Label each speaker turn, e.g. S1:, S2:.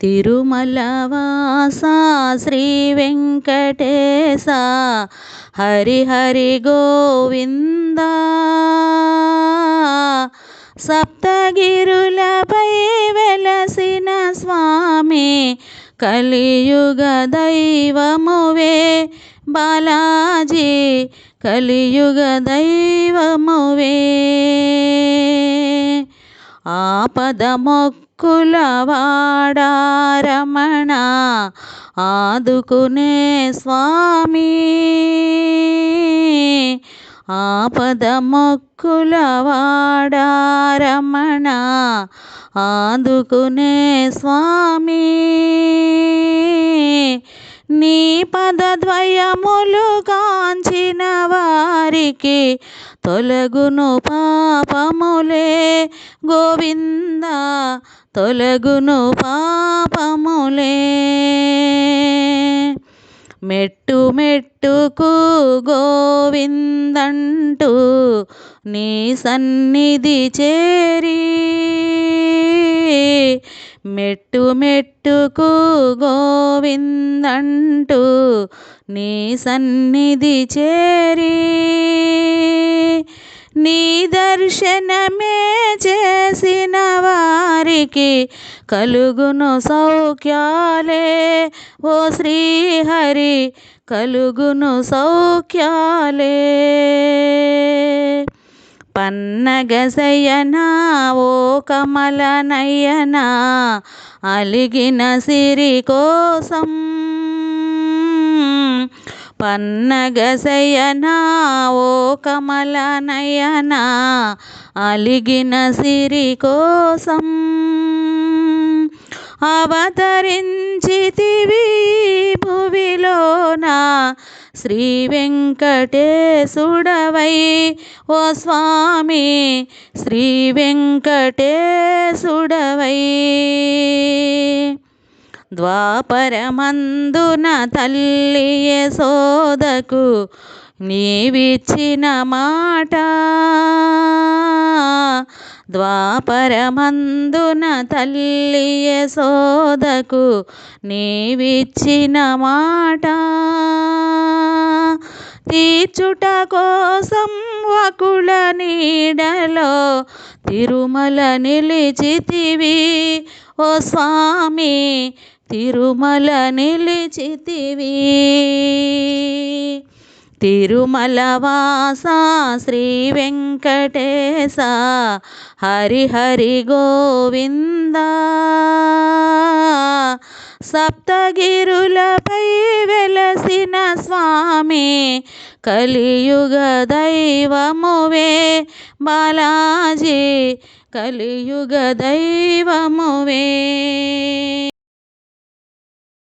S1: తిరుమల వాస శ్రీ వెంకటేశ. హరి హరి గోవింద. సప్తగిరులపై వెలసిన స్వామి కలియుగ దైవమువే బాలాజీ కలియుగ దైవమువే. ఆపద మొక్కుల వాడారమణ ఆదుకునే స్వామి. ఆపద మొక్కుల వాడారమణ ఆదుకునే స్వామి. నీ పదద్వయములు కాంచిన వారికి తొలగును పాపములే. గోవింద తొలగును పాపములే. మెట్టు మెట్టుకు గోవిందంటూ నీ సన్నిధి చేరి. మెట్టు మెట్టుకు గోవిందంటూ నీ సన్నిధి చేరి. నీ దర్శనమే చేసిన వారికి కలుగును సౌఖ్యాలే. ఓ శ్రీహరి కలుగును సౌఖ్యాలే. పన్నగసయనా ఓ కమలనయ్యనా అలిగిన సిరి కోసం పన్నగసయనా ఓ కమలనయనా అలిగిన సిరి కోసం అవతరించితివి భువిలోన. శ్రీ వెంకటేశుడవై ఓ స్వామి శ్రీ వెంకటేశుడవై. ద్వాపరమందున తల్లి యశోదకు నీవిచ్చిన మాట. ద్వాపరమందున తల్లి యశోదకు నీవిచ్చిన మాట. తీర్చుట కోసం వకుల నీడలో తిరుమల నిలిచితివి. ఓ స్వామి తిరుమల నిలిచితివి. తిరుమల వాస శ్రీ వెంకటేశ హరిహరి గోవింద. సప్తగిరులపై వెలసిన స్వామి కలియుగ దైవమువే బాలాజీ కలియుగ దైవమువే.